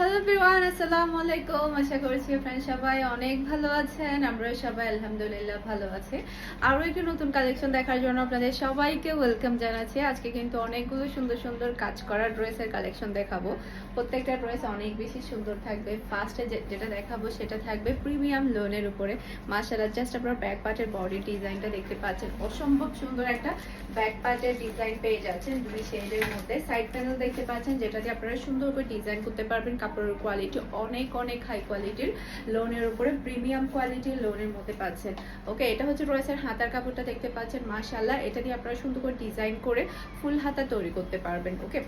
Hello everyone আসসালামু আলাইকুম আশা করছি আপনারা সবাই অনেক ভালো আছেন। আমরা সবাই আলহামদুলিল্লাহ ভালো আছি। আরও একটি নতুন কালেকশন দেখার জন্য আপনাদের সবাইকে ওয়েলকাম জানাচ্ছি। আজকে কিন্তু অনেকগুলো সুন্দর সুন্দর কাজ করা ড্রেসের কালেকশন দেখাবো। প্রত্যেকটা ড্রেস অনেক বেশি সুন্দর থাকবে। ফার্স্টে যেটা দেখাবো সেটা থাকবে প্রিমিয়াম লোনের উপরে। মার্শাল্লাহ জাস্ট আপনার ব্যাক পার্টের বডি ডিজাইনটা দেখতে পাচ্ছেন। অসম্ভব সুন্দর একটা ব্যাক পার্টের ডিজাইন পেয়ে যাচ্ছেন দুই শেডের মধ্যে। সাইড প্যানেল দেখতে পাচ্ছেন যেটা দিয়ে আপনারা সুন্দর করে ডিজাইন করতে পারবেন। কাপড়ের কোয়ালিটি অনেক অনেক হাই কোয়ালিটির লোনের উপরে প্রিমিয়াম কোয়ালিটির লোনের মধ্যে পাচ্ছেন। ওকে এটা হচ্ছে রয়েছে হাতার কাপড়টা দেখতে পাচ্ছেন। মাশাল্লাহ এটা দিয়ে আপনারা সুন্দর করে ডিজাইন করে ফুল হাতা তৈরি করতে পারবেন। ওকে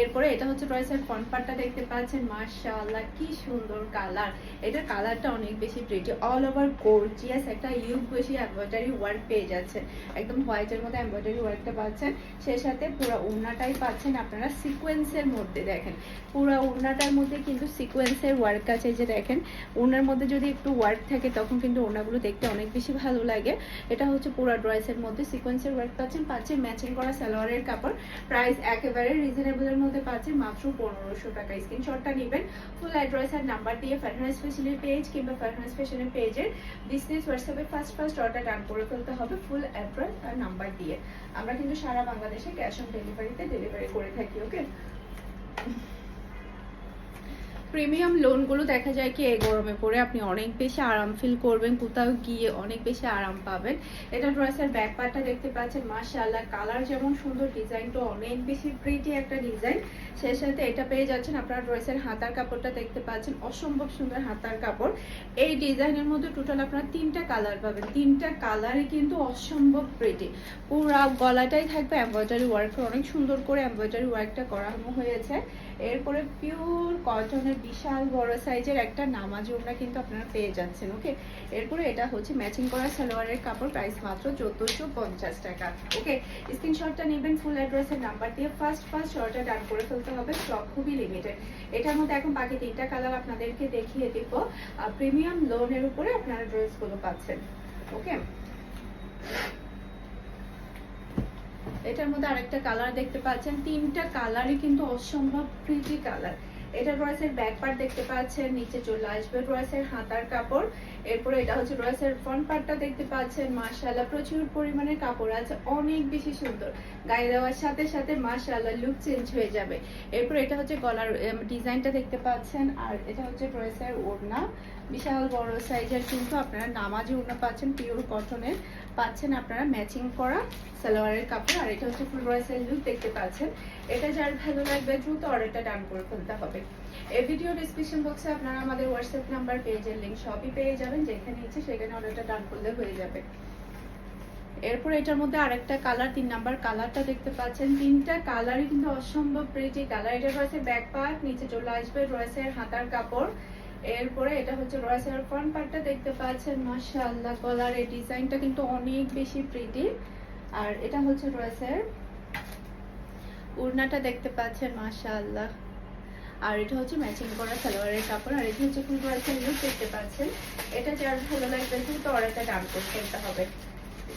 এরপরে এটা হচ্ছে রয়েছে ফ্রন্ট পার্টটা দেখতে পাচ্ছেন মাশাল্লাহ কি সুন্দর কালার এটার কালারটা অনেক বেশি প্রিটি অল ওভার গর্জিয়াস একটা ইউজ বেশি এমব্রয়ডারি ওয়ার্ক পেয়ে যাচ্ছে একদম হোয়াইটের মধ্যে এমব্রয়ডারি ওয়ার্কটা পাচ্ছেন। সেই সাথে পুরো উন্নাটাই পাচ্ছেন, আপনারা সিকোয়েন্সের মধ্যে দেখেন। পুরো উন্নাটার মধ্যে কিন্তু সিকোয়েন্সের ওয়ার্ক আছে যে দেখেন। ওনার মধ্যে যদি একটু ওয়ার্ক থাকে, তখন কিন্তু ওনাগুলো দেখতে অনেক বেশি ভালো লাগে। এটা হচ্ছে পুরো ড্রেসের মধ্যে সিকোয়েন্সের ওয়ার্ক পাচ্ছেন পাচ্ছেন ম্যাচিং করা সালোয়ারের কাপড়। প্রাইস একেবারে রিজনেবলের মধ্যে পাচ্ছেন, মাত্র পনেরোশো টাকা। স্ক্রিনশটটা নেবেন। ফুল অ্যাড্রেস আর নাম্বার দিয়ে ফারহানা স্পেশালের পেজ কিংবা ফারহানা স্পেশালের পেজের বিজনেস হোয়াটসঅ্যাপে ফার্স্ট ফার্স্ট অর্ডার ডান করে ফেলতে হবে ফুল অ্যাড্রেস আর নাম্বার দিয়ে। আমরা কিন্তু সারা বাংলাদেশে ক্যাশ অন ডেলিভারিতে ডেলিভারি করে থাকি ওকে প্রিমিয়াম লোনগুলো দেখা যায় কি, এই গরমে পরে আপনি অনেক বেশি আরাম ফিল করবেন, কোথাও গিয়ে অনেক বেশি আরাম পাবেন। এটা ড্রেসের ব্যাক পার্টটা দেখতে পাচ্ছেন, মাশাআল্লাহ কালার যেমন সুন্দর ডিজাইনটা অনেক বেশি প্রিটি একটা ডিজাইন সেই সাথে এটা পেয়ে যাচ্ছেন আপনার ড্রেসের হাতার কাপড়টা দেখতে পাচ্ছেন, অসম্ভব সুন্দর হাতার কাপড়। এই ডিজাইনের মধ্যে টোটাল আপনার তিনটা কালার পাবেন। তিনটা কালারই কিন্তু অসম্ভব প্রিটি পুরা গলাটাই থাকবে এমব্রয়ডারি ওয়ার্ক অনেক সুন্দর করে এমব্রয়ডারি ওয়ার্কটা করানো হয়েছে। এরপরে পিওর কটনের বিশাল বড় সাইজের একটা নামাজ ওড়না কিন্তু আপনারা পেয়ে যাচ্ছেন ওকে এরপরে এটা হচ্ছে ম্যাচিং করা সালোয়ারের কাপড় প্রাইস মাত্র চোদ্দোশো পঞ্চাশ টাকা ওকে স্ক্রিনশটটা নেবেন ফুল অ্যাড্রেসের নাম্বার দিয়ে ফার্স্ট ফার্স্ট শর্টটা ডান করে ফেলতে হবে স্টক খুবই লিমিটেড এটার মধ্যে এখন বাকি তিনটা কালার আপনাদেরকে দেখিয়ে দিব। প্রিমিয়াম লোনের উপরে আপনারা ড্রেসগুলো পাচ্ছেন ওকে এটার মধ্যে আরেকটা কালার দেখতে পাচ্ছেন। তিনটা কালারই কিন্তু অসম্ভব প্রিটি কালার এটা রয়েছে ব্যাক পার্ট দেখতে পাচ্ছেন নিচে চলে আসবে রয়েছে হাতার কাপড়। এরপরে এটা হচ্ছে রয়েসের ফ্রন্ট পার্টটা দেখতে পাচ্ছেন, মাশাআল্লাহ, প্রচুর পরিমাণে কাপড় আছে, অনেক বেশি সুন্দর। গায়ে দেওয়ার সাথে সাথে মাশাআল্লাহ লুক চেঞ্জ হয়ে যাবে। এরপর এটা হচ্ছে গলার ডিজাইনটা দেখতে পাচ্ছেন, আর এটা হচ্ছে রয়েসের ওড়না। বিশাল বড় সাইজের কিন্তু আপনারা নামাজি ওড়না পাচ্ছেন পিওর কটনের পাচ্ছেন আপনারা ম্যাচিং করা সালোয়ারের কাপড়, আর এটা হচ্ছে ফুল রয়েসের লুক দেখতে পাচ্ছেন। এটা যার ভালো লাগবে দ্রুত অর্ডারটা ডান করে ফেলতে হবে। এই ভিডিও ডিসক্রিপশন বক্সে আপনারা আমাদের হোয়াটসঅ্যাপ নাম্বার পেজের লিঙ্ক সবই পেয়ে যাবেন, যেখানে ইচ্ছে সেখানে অর্ডারটা ডান করলে হয়ে যাবে। এরপর এটার মধ্যে আরেকটা কালার তিন নাম্বার কালারটা দেখতে পাচ্ছেন। তিনটা কালারই কিন্তু অসম্ভব প্রিটি কালার এটা রয়েছে ব্যাক পার্ট নিচে চলে আসবে রয়েছে হাতার কাপড়। এরপরে এটা হচ্ছে রয়েসের ফ্রন্ট পার্টটা দেখতে পাচ্ছেন। মাশাআল্লাহ গলার এই ডিজাইনটা কিন্তু অনেক বেশি প্রিটি আর এটা হচ্ছে রয়েছে উড়নাটা দেখতে পাচ্ছেন, মাশাআল্লাহ। আর এটা হচ্ছে ম্যাচিং করা সালোয়ারের কাপড়, আর এটা হচ্ছে ফুল রয়েসের লুক দেখতে পাচ্ছেন। এটা যার ভালো লাগবে কিন্তু অর্ডারটা ডান করতে হবে।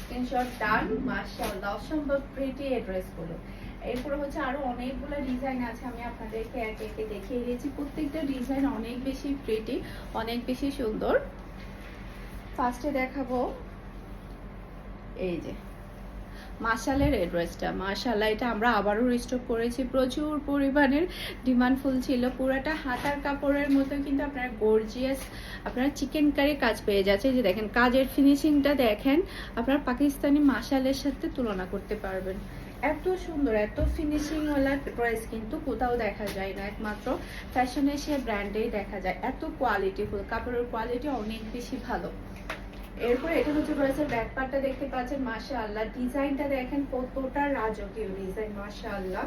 স্ক্রিনশট ডান মাশাআল্লাহ, অসম্ভব প্রিটি এই ড্রেসগুলো এরপরে হচ্ছে আরও অনেকগুলো ডিজাইন আছে, আমি আপনাদেরকে একে একে দেখিয়ে দিয়েছি। প্রত্যেকটা ডিজাইন অনেক বেশি প্রিটি অনেক বেশি সুন্দর। ফার্স্টে দেখাবো, এই যে মাশালের এই মাশাল্লাহ, এটা আমরা আবারও রিস্টক করেছি। প্রচুর পরিমাণের ডিমান্ড ফুল ছিল। পুরাটা হাতার কাপড়ের মতো কিন্তু আপনারা গর্জিয়াস আপনারা চিকেন কারি কাজ পেয়ে যাচ্ছে। যে দেখেন, কাজের ফিনিশিংটা দেখেন, আপনারা পাকিস্তানি মাশালের সাথে তুলনা করতে পারবেন। এত সুন্দর, এত ফিনিশিং ফিনিশিংওয়ালা ড্রেস কিন্তু কোথাও দেখা যায় না। একমাত্র ফ্যাশন এশিয়া ব্র্যান্ডেই দেখা যায়। এত কোয়ালিটিফুল কাপড়ের কোয়ালিটি অনেক বেশি ভালো। এরপরে এটা হচ্ছে ড্রেসের ব্যাক পার্টটা দেখতে পাচ্ছেন মাশা আল্লাহ ডিজাইনটা দেখেন, কতটা রাজকীয় ডিজাইন মাশা আল্লাহ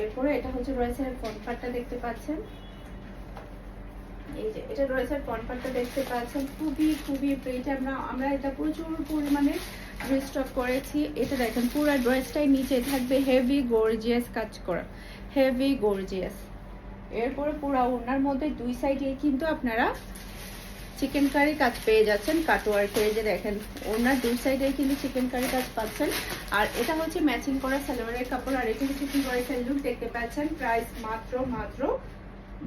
এরপরে এটা হচ্ছে ড্রেসের ফ্রন্ট পার্টটা দেখতে পাচ্ছেন। এই যে, এটা রয়েছে ফ্রন্ট পার্টটা দেখতে পাচ্ছেন। খুবই খুবই প্রিট আমরা আমরা এটা প্রচুর পরিমাণে রিস্টক করেছি। এটা দেখেন, পুরো ড্রেসটাই নিচে থাকবে হেভি গর্জিয়াস কাজ করা। হেভি গর্জিয়াস এরপরে পুরো ওনার মধ্যে দুই সাইডে কিন্তু আপনারা চিকেন কারি কাজ পেয়ে যাচ্ছেন কাটোয়ার পেয়ে দেখেন, ওনার দুই সাইডে কিন্তু চিকেন কারি কাজ পাচ্ছেন। আর এটা হচ্ছে ম্যাচিং করা সালোয়ারের কাপড়, আর এটা হচ্ছে করে লুক দেখতে পাচ্ছেন। প্রাইস মাত্র মাত্র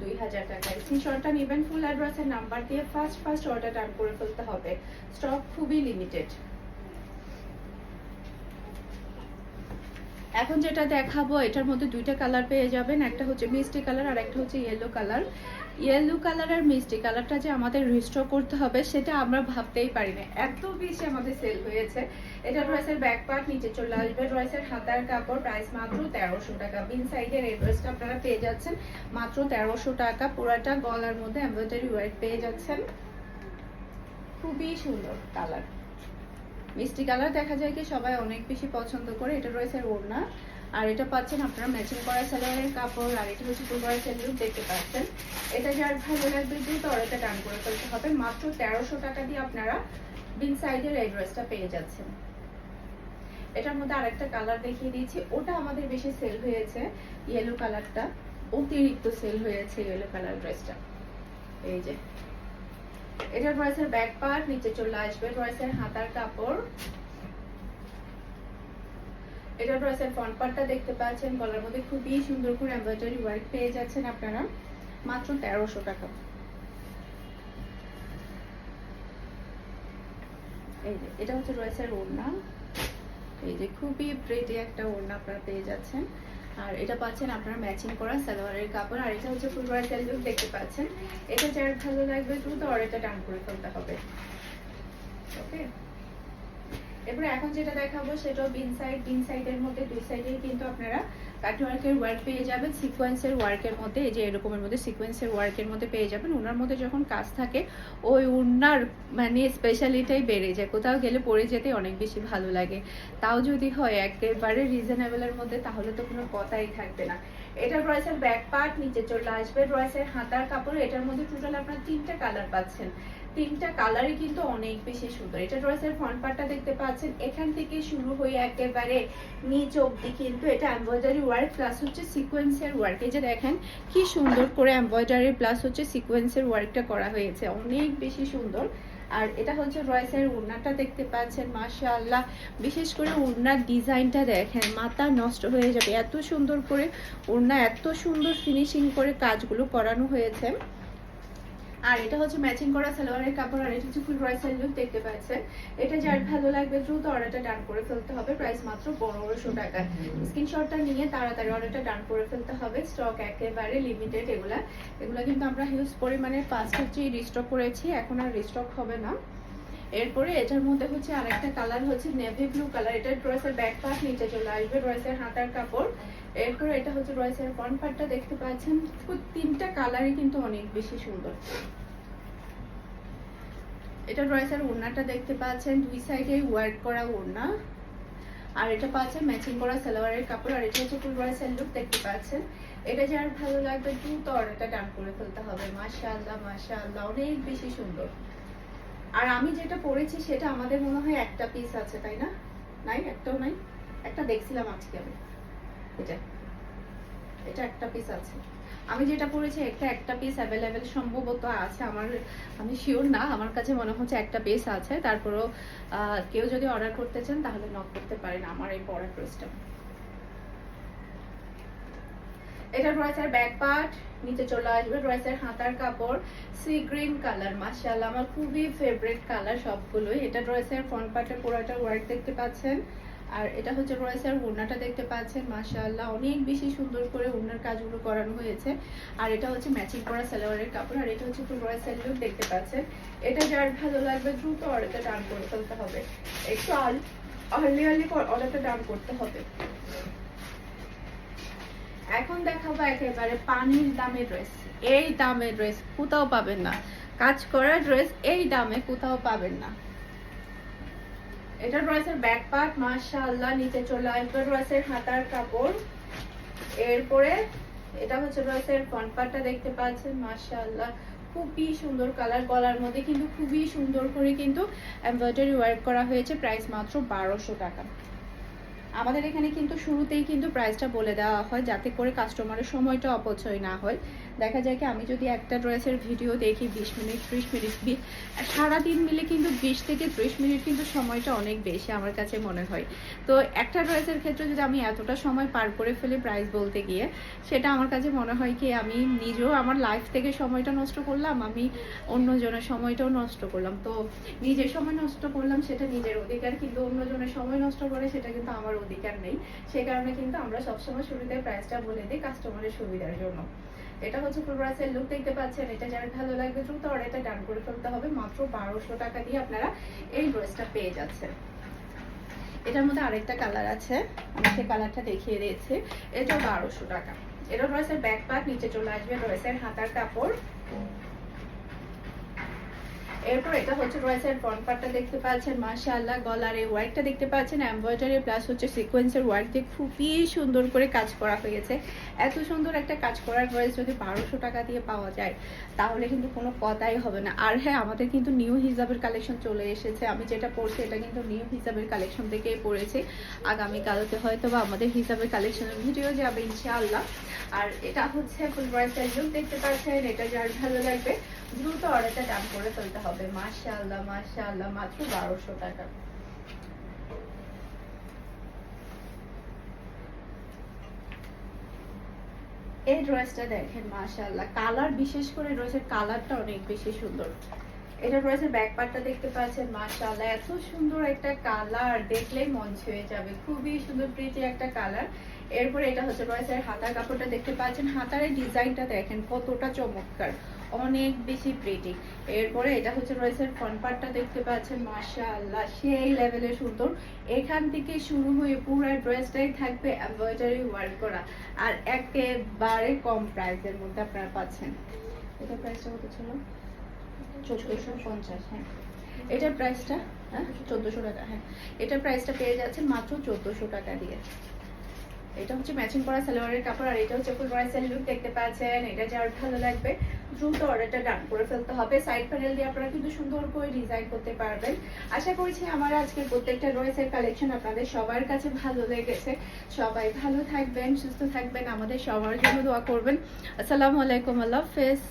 দুই হাজার টাকা। স্ক্রিনশটটা নেবেন ফুল নাম্বার দিয়ে ফার্স্ট ফার্স্ট অর্ডার ডান করে ফেলতে হবে। স্টক খুবই লিমিটেড এখন যেটা দেখাবো, এটার মধ্যে দুইটা কালার পেয়ে যাবেন। একটা হচ্ছে মিষ্টি কালার আর একটা হচ্ছে ইয়েলো কালার ইয়েলো কালার আর মিষ্টি কালারটা যে আমাদের রিস্টোর করতে হবে, সেটা আমরা ভাবতেই পারি না এত বেশি আমাদের সেল হয়েছে। এটা ড্রেসের ব্যাক পার্ট নিচে চলে আসবে ড্রেসের হাতার কাপড় প্রাইস মাত্র তেরোশো টাকা। বিন সাইডের এই ড্রেসটা আপনারা পেয়ে যাচ্ছেন, মাত্র তেরোশো টাকা। পুরাটা গলার মধ্যে এমব্রয়ডারি ওয়ার্ক পেয়ে যাচ্ছেন। খুবই সুন্দর কালার মিষ্টি কালার দেখা যায় কি সবাই অনেক বেশি পছন্দ করে, এটা রয়েছে ওড়না। আর এটা পাচ্ছেন আপনারা ম্যাচিং করা সালোয়ারের কাপড়, আর এটা হচ্ছে দুবার সেলুট দেখতে পাচ্ছেন। এটা যার ভালো লাগবে দ্রুত অর্ডারটা ডান করে ফেলতে হবে। মাত্র তেরোশো টাকা দিয়ে আপনারা বিন সাইডের এই ড্রেসটা পেয়ে যাচ্ছেন। এটার মধ্যে আরেকটা কালার দেখিয়ে দিয়েছি ওটা আমাদের বেশি সেল হয়েছে ইয়েলো কালারটা অতিরিক্ত সেল হয়েছে ইয়েলো কালার ড্রেসটা এই যে এটা ড্রেসের ব্যাক পার্ট নিচে চলে আসবে হাতার কাপড়। এটা ফ্রন্ট পার্টটা দেখতে পাচ্ছেন, গলার মধ্যে খুবই সুন্দর করে এমব্রয়ডারি ওয়ার্ক পেয়ে যাচ্ছেন আপনারা। মাত্র তেরোশো টাকা। এটা হচ্ছে ড্রেসের ওড়না। এই যে, খুবই প্রেটি একটা ওড়না আপনারা পেয়ে যাচ্ছেন। আর এটা পাচ্ছেন আপনারা ম্যাচিং করা সালোয়ারের কাপড়। আর এটা হচ্ছে ফুল ব্রাইডাল লুক দেখতে পাচ্ছেন। এটা যার ভালো লাগবে দ্রুত অর্ডারটা ডান করে ফেলতে হবে। ওকে এরপরে এখন যেটা দেখাবো, সেটাও বিন সাইড বিন সাইডের মধ্যে দুই সাইডেই কিন্তু আপনারা কাটওয়ার্কের ওয়ার্ক পেয়ে যাবেন সিকোয়েন্সের ওয়ার্কের মধ্যে, এই যে এরকমের মধ্যে সিকোয়েন্সের ওয়ার্কের মধ্যে পেয়ে যাবেন। ওনার মধ্যে যখন কাজ থাকে, ওই উন্নার মানে স্পেশালিটাই বেড়ে যায়। কোথাও গেলে পরে যেতে অনেক বেশি ভালো লাগে। তাও যদি হয় একেবারে রিজনেবলের মধ্যে, তাহলে তো কোনো কথাই থাকবে না। এটা ড্রয়েসের ব্যাক পার্ট নিচে চলে আসবে। ড্রয়েসের হাতার কাপড়, এটার মধ্যে টোটাল আপনার তিনটা কালার পাচ্ছেন। তিনটা কালারই কিন্তু অনেক বেশি সুন্দর। এটা ড্রয়েসের ফ্রন্ট পার্টটা দেখতে পাচ্ছেন। এখান থেকে শুরু হয়ে একেবারে নিচ অব্দি কিন্তু এটা এমব্রয়ডারি ওয়ার্ক প্লাস হচ্ছে সিকোয়েন্সের ওয়ার্ক এই যে দেখেন, কি সুন্দর করে এমব্রয়ডারি প্লাস হচ্ছে সিকোয়েন্সের ওয়ার্কটা করা হয়েছে। অনেক বেশি সুন্দর। আর এটা হচ্ছে রয়েসের উড়নাটা দেখতে পাচ্ছেন, মাশাআল্লাহ। বিশেষ করে উড়নার ডিজাইনটা দেখেন, মাথা নষ্ট হয়ে যাবে। এত সুন্দর করে উড়না এত সুন্দর ফিনিশিং করে কাজগুলো করানো হয়েছে। আর এটা হচ্ছে ম্যাচিং করা সালোয়ারের কাপড় আর এটা হচ্ছে ফুল রয়েস লুক দেখতে পাচ্ছেন। এটা যার ভালো লাগবে দ্রুত অর্ডারটা ডান করে ফেলতে হবে। প্রাইস মাত্র পনেরোশো টাকা। স্ক্রিনশটটা নিয়ে তাড়াতাড়ি অর্ডারটা ডান করে ফেলতে হবে। স্টক একেবারে লিমিটেড এগুলা। এগুলা কিন্তু আমরা হিউজ পরিমাণে ফার্স্ট হচ্ছে রিস্টক করেছি। এখন আর রিস্টক হবে না। এরপরে এটার মধ্যে হচ্ছে আরেকটা কালার হচ্ছে নেভি ব্লু কালার এটা ড্রেসের ব্যাক পার্ট নিচে চলে আসবে ড্রেসের হাতার কাপড়। এরপরে এটা হচ্ছে ড্রেসের ফ্রন্ট পার্টটা দেখতে পাচ্ছেন। তিনটা কালারই কিন্তু অনেক বেশি সুন্দর। এটা ড্রেসের ওড়নাটা দেখতে পাচ্ছেন। দুই সাইডে ওয়ার্ক করা ওড়না। আর এটা পাচ্ছেন ম্যাচিং করা সালোয়ারের কাপড়। আর এটা হচ্ছে ফুল ড্রেসের লুক দেখতে পাচ্ছেন। এটা যার ভালো লাগবে দ্রুত অর্ডারটা ডান করে ফেলতে হবে। মাশাআল্লাহ মাশাআল্লাহ, অনেক বেশি সুন্দর। আর আমি যেটা পরেছি সেটা আমাদের মনে হয় একটা পিস আছে, তাই না? নাই, একটাও নাই? একটা দেখছিলাম আজকে আমি। এটা এটা একটা পিস আছে। আমি যেটা পরেছি একটা একটা পিস অ্যাভেলেবেল সম্ভবত আছে। আমার, আমি শিওর না, আমার কাছে মনে হচ্ছে একটা পিস আছে। তারপরেও কেউ যদি অর্ডার করতে চান, তাহলে নক করতে পারেন আমার এই পরা ড্রেসটা এটা ড্রেসের ব্যাক পার্ট, নিচে চলে আসবে ড্রেসের হাতার কাপড়, সি গ্রিন কালার, মাশাআল্লাহ, আমার খুবই ফেভারিট কালার সবগুলোই। এটা ড্রেসের ফ্রন্ট পার্টের পুরোটা ওয়ার্ক দেখতে পাচ্ছেন। আর এটা হচ্ছে ড্রেসের ওড়নাটা দেখতে পাচ্ছেন, মাশাআল্লাহ, অনেক বেশি সুন্দর করে ওড়নার কাজগুলো করানো হয়েছে। আর এটা হচ্ছে ম্যাচিং করা সালোয়ারের কাপড়, আর এটা হচ্ছে ফুল ড্রেসের লুক দেখতে পাচ্ছেন। এটা যার ভালো লাগবে, দ্রুত অর্ডারটা ডান করে ফেলতে হবে। একটু আর্লি আর্লি অর্ডারটা ডান করতে হবে। এখন দেখাবো একেবারে পানির দামে ড্রেস এই দামে ড্রেস কোথাও পাবেন না। কাজ করা ড্রেস এই দামে কোথাও পাবেন না। এটা ড্রেসের ব্যাক মাশাআল্লাহ, নিচে চলে আসবে ড্রেসের হাতার কাপড়। এরপরে এটা হচ্ছে ড্রেসের ফ্রন্ট পার্টটা দেখতে পাচ্ছেন, মাশাআল্লাহ। খুবই সুন্দর কালার গলার মধ্যে কিন্তু খুবই সুন্দর করে কিন্তু এমব্রয়ডারি ওয়ার্ক করা হয়েছে প্রাইস মাত্র বারোশো টাকা। আমাদের এখানে কিন্তু শুরুতেই কিন্তু প্রাইসটা বলে দেওয়া হয় যাতে করে কাস্টমারের সময়টা অপচয় না হয়। দেখা যায় কি, আমি যদি একটা ড্রেসের ভিডিও দেখি বিশ মিনিট, ত্রিশ মিনিট সারাদিন মিলে কিন্তু বিশ থেকে ত্রিশ মিনিট কিন্তু সময়টা অনেক বেশি আমার কাছে মনে হয়। তো একটা ড্রেসের ক্ষেত্রে যদি আমি এতটা সময় পার করে ফেলি প্রাইস বলতে গিয়ে, সেটা আমার কাছে মনে হয় কি, আমি নিজেও আমার লাইফ থেকে সময়টা নষ্ট করলাম, আমি অন্যজনের সময়টাও নষ্ট করলাম। তো নিজের সময় নষ্ট করলাম, সেটা নিজের অধিকার, কিন্তু অন্যজনের সময় নষ্ট করে, সেটা কিন্তু আমার অধিকার নেই। সেই কারণে কিন্তু আমরা সবসময় শুরুতে প্রাইসটা বলে দিই কাস্টমারের সুবিধার জন্য। এটা হচ্ছে ফুল ব্রাসের লুক দেখতে পাচ্ছেন। এটা যার ভালো লাগবে দ্রুত অর্ডারটা ডান করে ফেলতে হবে। মাত্র বারোশো টাকা দিয়ে আপনারা এই ড্রেসটা পেয়ে যাচ্ছেন। এটার মধ্যে আরেকটা কালার আছে। আমি সেই কালারটা দেখিয়ে দিয়েছি। এটা বারোশো টাকা। এটা ড্রেসের ব্যাক পার্ট নিচে চলে আসবে ড্রেসের হাতার কাপড়। এরপর এটা হচ্ছে ড্রেসের ফ্রন্ট পার্টটা দেখতে পাচ্ছেন, মাশাআল্লাহ, গলার এই ওয়ার্কটা দেখতে পাচ্ছেন এমব্রয়ডারি প্লাস হচ্ছে সিকোয়েন্সের ওয়ার্ক দিয়ে খুবই সুন্দর করে কাজ করা হয়েছে। এত সুন্দর একটা কাজ করার ড্রেস যদি বারোশো টাকা দিয়ে পাওয়া যায়, তাহলে কিন্তু কোনো কথাই হবে না। আর হ্যাঁ আমাদের কিন্তু নিউ হিজাবের কালেকশন চলে এসেছে। আমি যেটা পড়ছি এটা কিন্তু নিউ হিজাবের কালেকশন থেকেই পড়েছি আগামীকালকে হয়তো বা আমাদের হিসাবের কালেকশনের ভিডিও যাবে, ইনশাআল্লাহ। আর এটা হচ্ছে ফুল লুক দেখতে পাচ্ছেন, এটা যার ভালো লাগবে। দ্রুত অর্ডারটা ডান করে ফেলতে হবে। মাশাআল্লাহ মাশাআল্লাহ, মাত্র বারোশো টাকা। এই ড্রেসটা দেখেন, মাশাআল্লাহ। কালার, বিশেষ করে ড্রেসের কালারটা অনেক বেশি সুন্দর। এটা ড্রেসের ব্যাক পার্টটা দেখতে পাচ্ছেন, মাশাআল্লাহ। এত সুন্দর একটা কালার, দেখলেই মন ছুঁয়ে যাবে। খুবই সুন্দর প্রিটি একটা কালার। এরপরে এটা হচ্ছে ড্রেসের হাতার কাপড়টা দেখতে পাচ্ছেন। হাতার ডিজাইনটা দেখেন, কতটা চমৎকার। অনেক বেশি প্রিটি এরপরে এটা হচ্ছে ড্রেসের ফ্রন্ট পার্টটা দেখতে পাচ্ছেন মাশাআল্লাহ সেই লেভেলের সুন্দর। এখান থেকে শুরু হয়ে পুরো ড্রেসটাই থাকবে এমব্রয়ডারি ওয়ার্ক করা। আর একেবারে কম প্রাইসের মধ্যে আপনারা পাচ্ছেন। এটা প্রাইসটা কত ছিল? চোদ্দোশো পঞ্চাশ হ্যাঁ। এটার প্রাইসটা হ্যাঁ? চোদ্দোশো টাকা হ্যাঁ। এটার প্রাইসটা পেয়ে যাচ্ছেন মাত্র চোদ্দোশো টাকা দিয়ে। এটা হচ্ছে ম্যাচিং করা সালোয়ারের কাপড় আর এটা হচ্ছে ফুল ব্রাইসের লুক দেখতে পাচ্ছেন। এটা যার ভালো লাগবে। দ্রুত অর্ডারটা ডান করে ফেলতে হবে। সাইড প্যানেল দিয়ে আপনারা কিন্তু সুন্দর করে ডিজাইন করতে পারবেন। আশা করছি আমার আজকের প্রত্যেকটা ড্রেসের কালেকশন আপনাদের সবার কাছে ভালো লেগেছে। সবাই ভালো থাকবেন, সুস্থ থাকবেন। আমাদের সবার জন্য দোয়া করবেন। আসসালামু আলাইকুম, আল্লাহ হাফেজ।